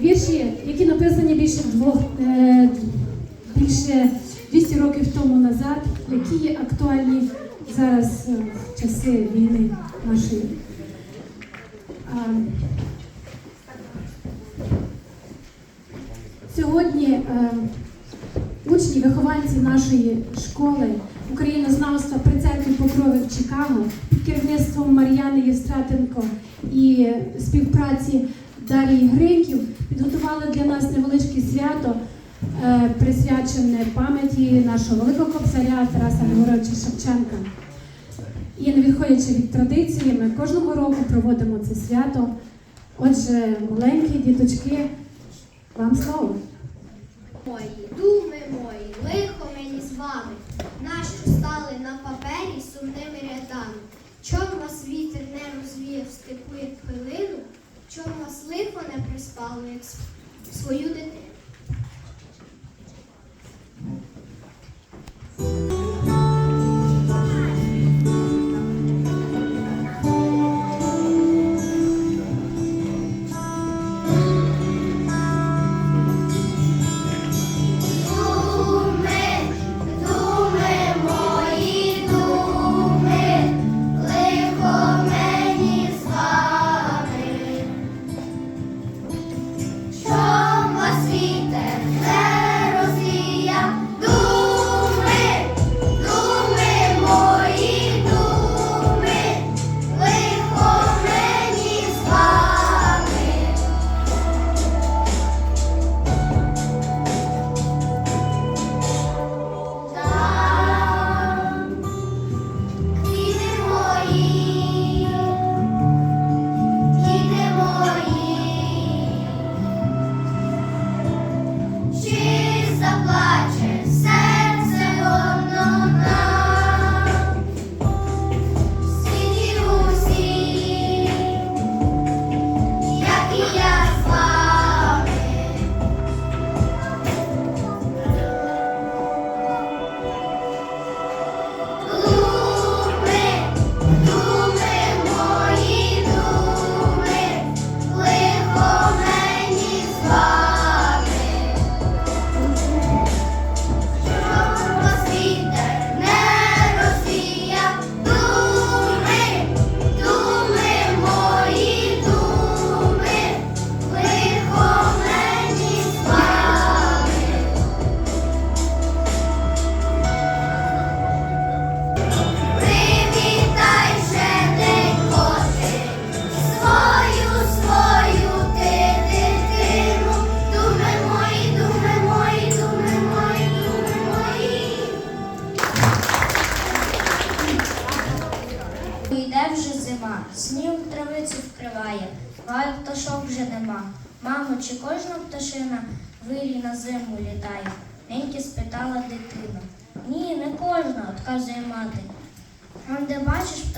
Вірші, які написані більше двох е, більше 200 років тому назад, які є актуальні зараз е, в часи війни нашої. Сьогодні е, учні, вихованці нашої школи українознавства при церкві Покрови в Чикаго під керівництвом Мар'яни Євстратенко і співпраці Дарії Гриньків підготували для нас невеличке свято, е, присвячене пам'яті нашого великого кобзаря Тараса Григоровича Шевченка. І не відходячи від традиції, ми кожного року проводимо це свято. Отже, маленькі діточки, вам слово. Мої, думи мої, лихо мені з вами, нащо стали на папері сумними рядами? Чом вас вітер не розвіяв степу, як вас лихо не приспало, як свою дитину?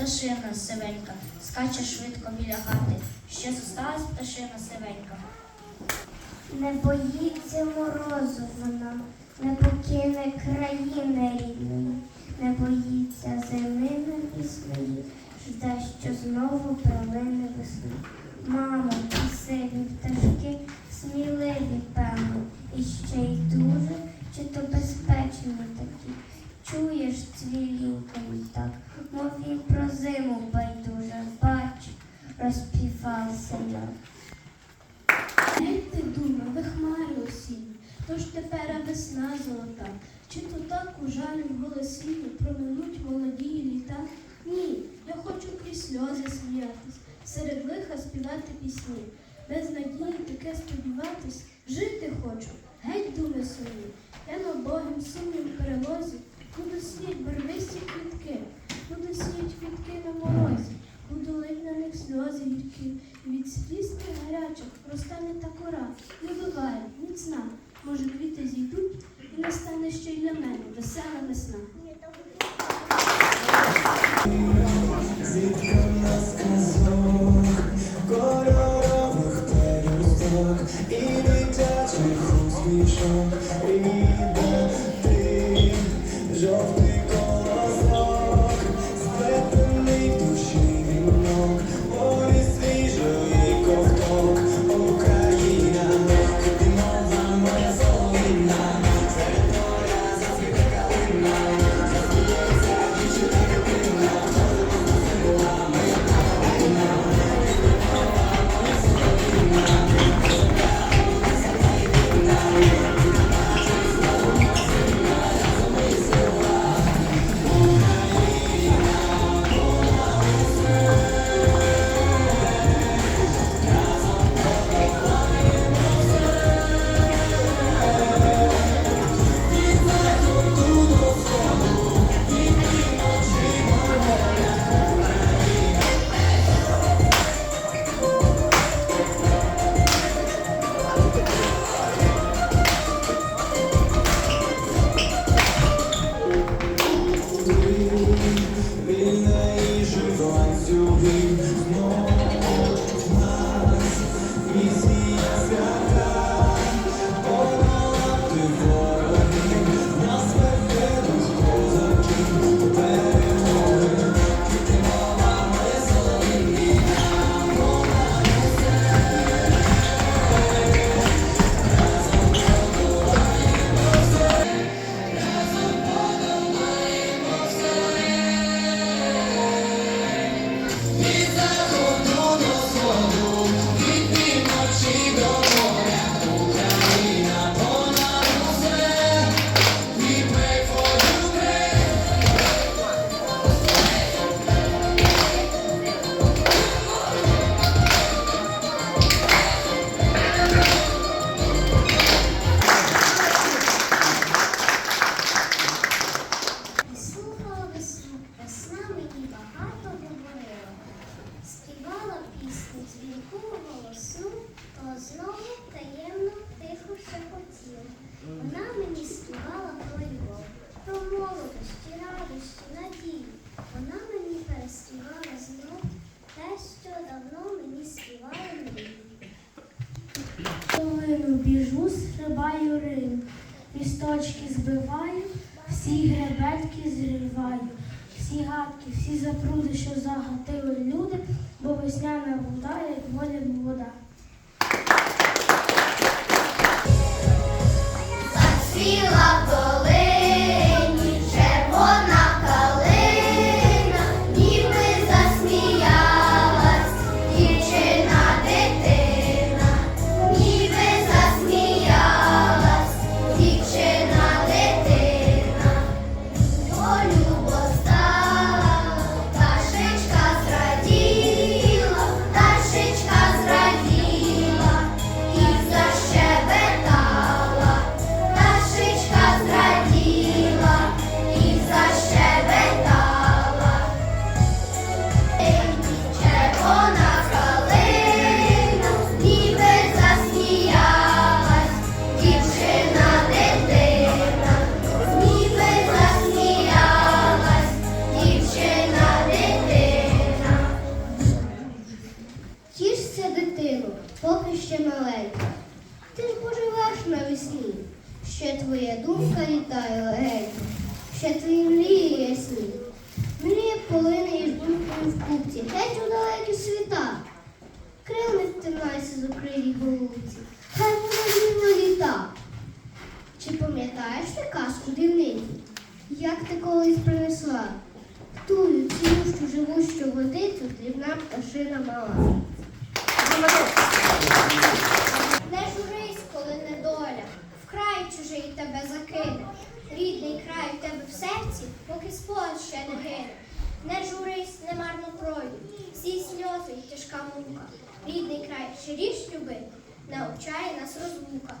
Пташина сивенька, скаче швидко біля хати. Що зосталась пташина сивенька? Не боїться морозу вона, не покине країни рідної, не боїться зими навісної, жде, що знову прилине весна. Мамо, ті сильні пташки, сміливі, певно, і ще й дуже, чи то безпечні такі. Чуєш цвілінькою так, мов і про зиму байдуже, бач, розпівався я. Геть ти дума, ви хмари осінні, тож тепер весна золота. Чи то так у жалю в голосінні проминуть молоді літа? Ні, я хочу крізь сльози сміятись, серед лиха співати пісні. Без надії таке сподіватись, жити хочу, геть думи сумні. Я на Богім сумнім перелозі, буду слід барвисті стрибаю рим, місточки збиваю, всі гребельки зриваю, всі гадки, всі запруди, що загатили люди, бо весняна вода, поживеш ще твоя думка літає легенько, ще твої мрії ясні. Мрія полине із думкою в купці, геть у далекі світа. Крилми втинайся з укрилій голубці, хай буде вільно літа. Чи пам'ятаєш ти казку дивниці, як ти колись принесла? Тую цілющу живущу водицю дрібна пташина мала. Не журись, коли недоля, в край чужий тебе закине. Рідний край в тебе в серці, поки спогад ще не гине. Не журись, не марно крові, всі сльози й тяжка мука. Рідний край щиріш любити, навчає нас розлука.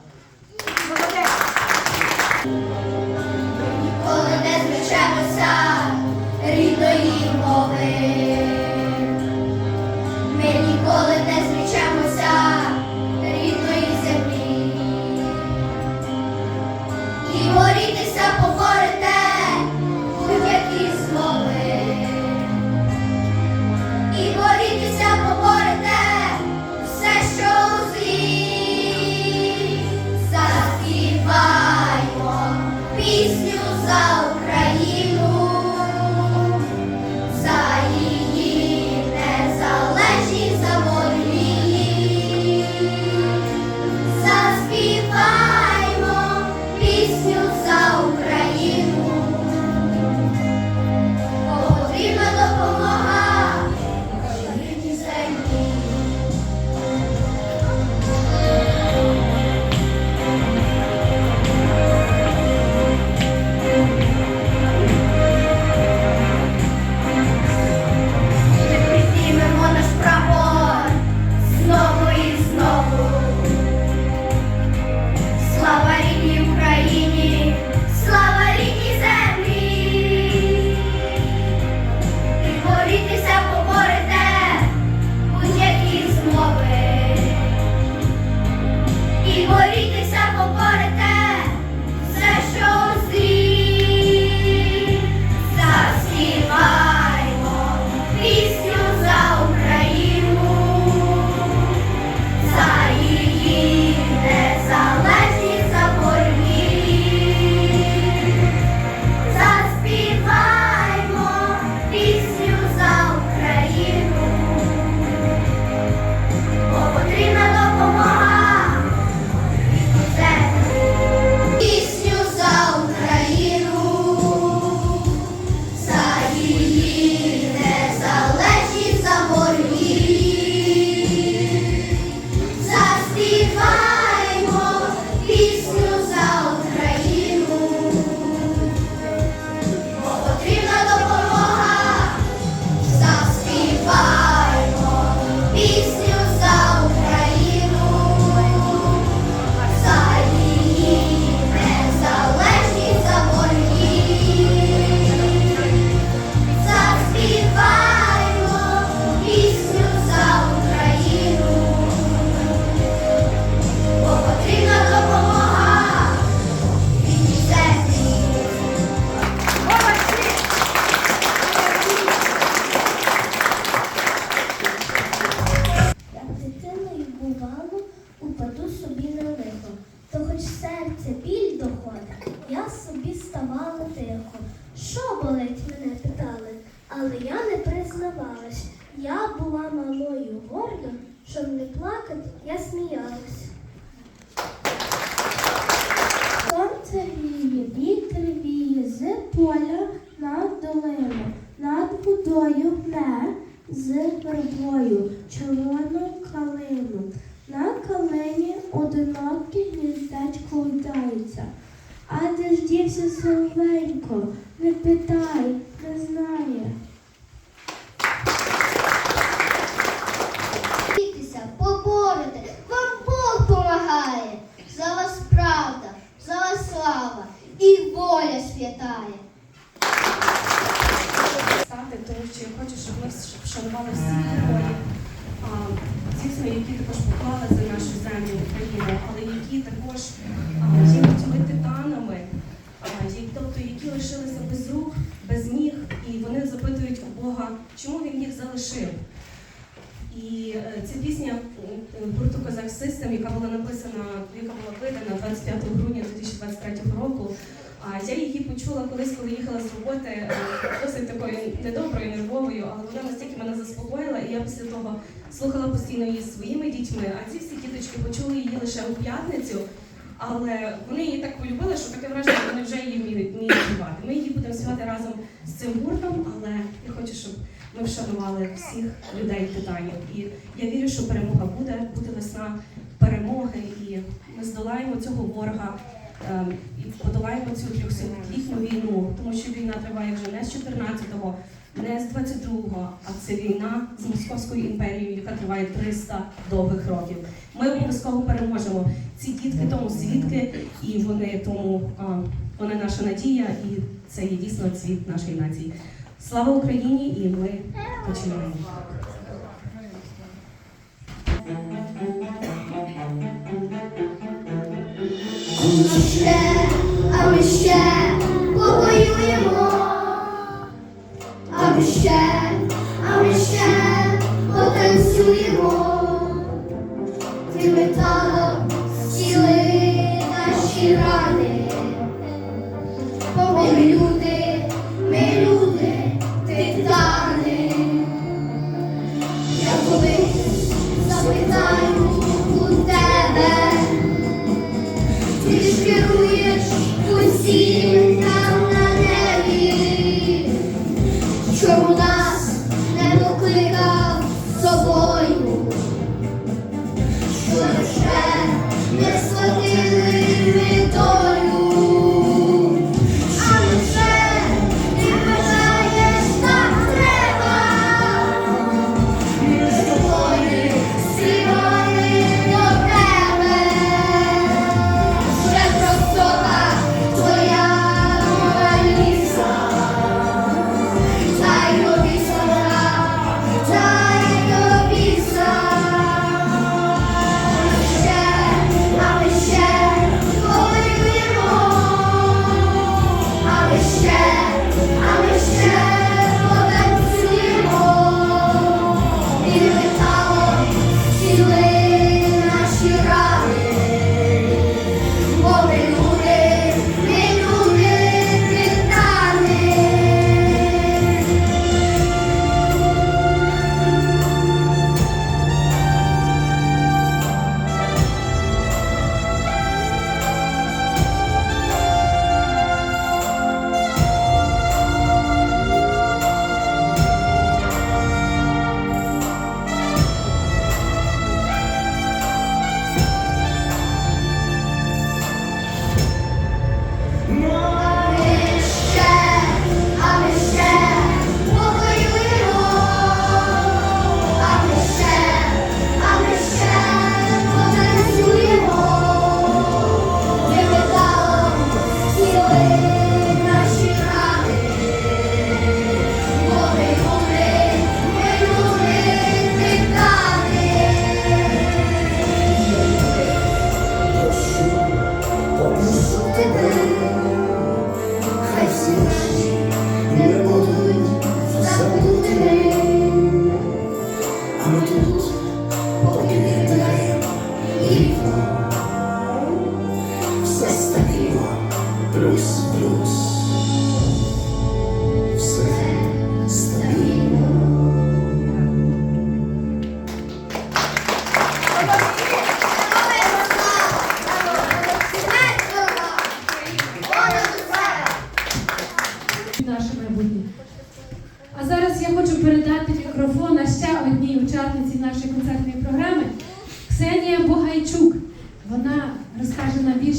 А де ж дівся соловенько, не питай, не знає. Бійтеся, поборете, вам Бог помагає. За вас правда, за вас слава і воля святая. стати, тому що я хочу, щоб ми вшанували всіх героїв, а, звісно, які також поклали за нашу землю Україну, але які також є тими титанами, тобто які лишилися без рук, без ніг, і вони запитують у Бога, чому він їх залишив. І е, ця пісня м, гурту Казах Систем, яка була написана, яка була видана 25 грудня 2023 року. А я її почула колись, коли їхала з роботи, е, досить такою недоброю, нервовою, але вона настільки мене заспокоїла, і я після того слухала постійно її своїми дітьми. А ці всі діточки почули її лише у п'ятницю. Але вони її так полюбили, що таке враження, що вони вже її вміють співати. Ми її будемо співати разом з цим гуртом, але я хочу, щоб ми вшанували всіх людей титанів. І я вірю, що перемога буде, буде весна перемоги, і ми здолаємо цього ворога і подолаємо цю трьохсотлітню війну, тому що війна триває вже не з 14-го, не з 22-го, а це війна з Московською імперією, яка триває 300 довгих років. Ми обов'язково переможемо. Ці дітки тому свідки, і вони тому а, вони наша надія, і це є дійсно цвіт нашої нації. Слава Україні! І ми починаємо. Ми ще повоюємо, аби ще,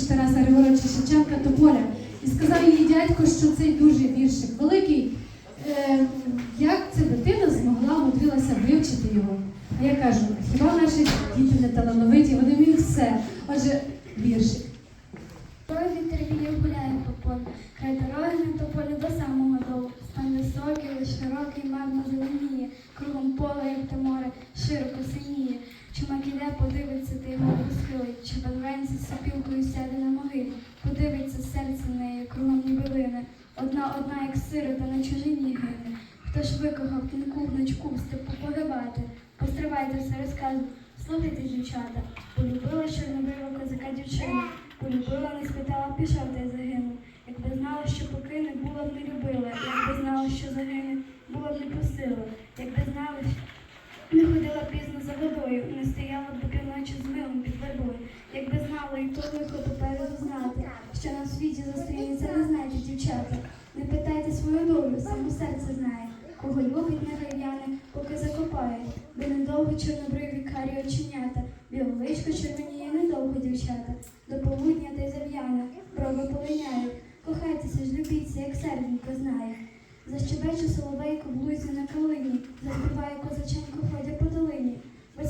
Тараса Григоровича Шевченка Тополя. І сказав її дядько, що цей дуже віршик великий. Е, як ця дитина змогла умудрилася вивчити його? А я кажу, хіба наші діти не талановиті, вони вміють все. Отже, віршик. Той вітер віє гуляє по полю, край дороги на тополі до самого долу. Стан високий, широкий, марно зеленіє, подивиться, ти його розхилить, чи венці сопілкою сяде на могилі, подивиться серце неї, кругом ніби лине. Одна, одна, як сирота на чужині гине. Хто ж викохав тінку гнучку в степу погибати? Постривайте все розказу, слухайте, дівчата. Полюбила чорнобрива козака дівчина. Полюбила, не спитала, пішов й загинув. Якби знала, що покине, була б не любила. Якби знала, що загине, була б не просила.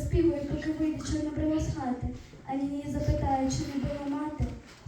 Виспівує, поки вийде чорнобрива з хати, а він її запитає, чи не била мати.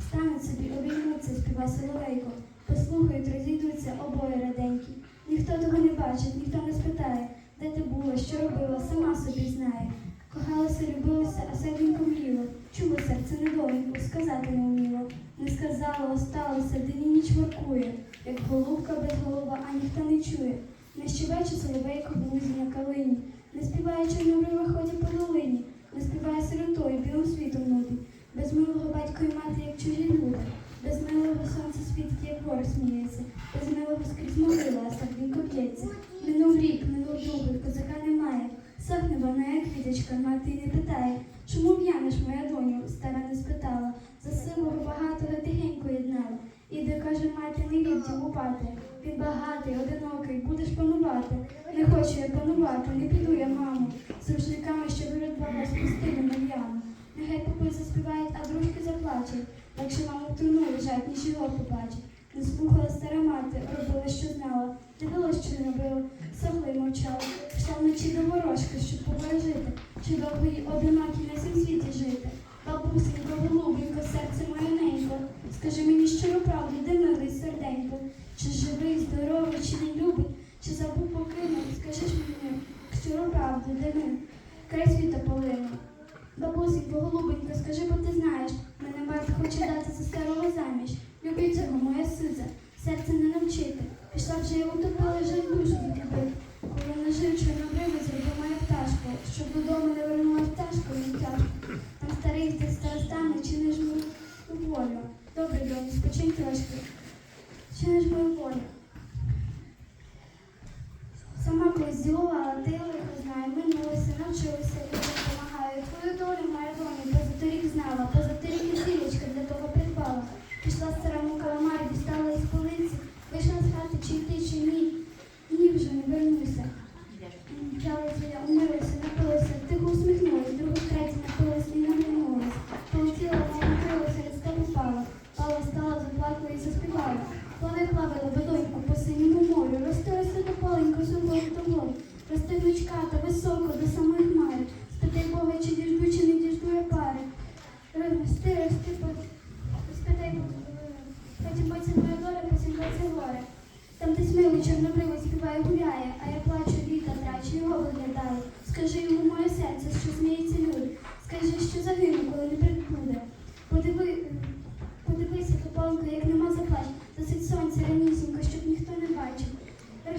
Стануть собі, обіймуться, співа соловейко, послухають, розійдуться обоє раденькі. Ніхто того не бачить, ніхто не спитає, де ти була, що робила, сама собі знає. Кохалася, любилася, а серденько мліло. Чуло серце недоленьку, сказати не вміло. Не сказала, осталося, день ніч воркує, як голубка без голова, а ніхто не чує. Не щебече соловейко в лузі на калині, не співає чорнобрива ходя по долині, не співає сиротою білим світом нудить. Без милого батько і мати, як чужі люди, без милого сонця світить, як гори сміється, без милого скрізь могила, а серденько б'ється. Минув рік, минув другий, козака немає. Сохне вона, як квіточка, мати не питає, чому в'янеш, моя доню, стара не спитала. За силого багатого тихенько єднала. Іди, каже мати, не відділ лупати. Він багатий, одинокий, будеш панувати. Не хочу я панувати, не піду я, мамо. З рушниками, що виридвала спустили на яму. Нехай попи заспівають, а дружки заплачуть. Легше маму в труну лежать, ніж його побачить. Не слухала стара мати, робила, що знала. Дивилась, що не робила, сохла й мовчала. Пішла вночі до ворожки, щоб побережити, чи довго їй одинокій на цім світі жити. Бабусенько, голубенько, серце моє ненько, скажи мені щиру правду, милий серденько, чи живий, здоровий, чи не любить, чи забув покинув, скажи ж мені щиру правду, де ми, край світа полину. Бабусенько, голубенько, скажи, бо ти знаєш, мене мати хоче дати за старого заміж. Любить цього, моя сиза, серце не навчити. Пішла вже я утопила, жаль душу відкрити. Коли не жив чорнобривець, зробив моя пташка, щоб додому не вернула пташка, мені тяжко. Там старий ти старостане, чи не ж волю. Добре, доню, спочинь трошки. Не ж мою волю? Сама колись здивувала, ти лихо знає, минулося, навчилася, люди допомагає. Твою долю, моя доня, позаторік знала, позаторік і сілечка для того придбала. Пішла старому каламарі, дістала із полиці,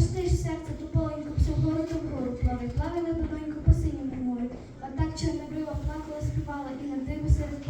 Рости серце тополонько, все гору до вгору плавай, плавай лебедонько по синьому морю. А так чорнобрива плакала, співала і на диву серед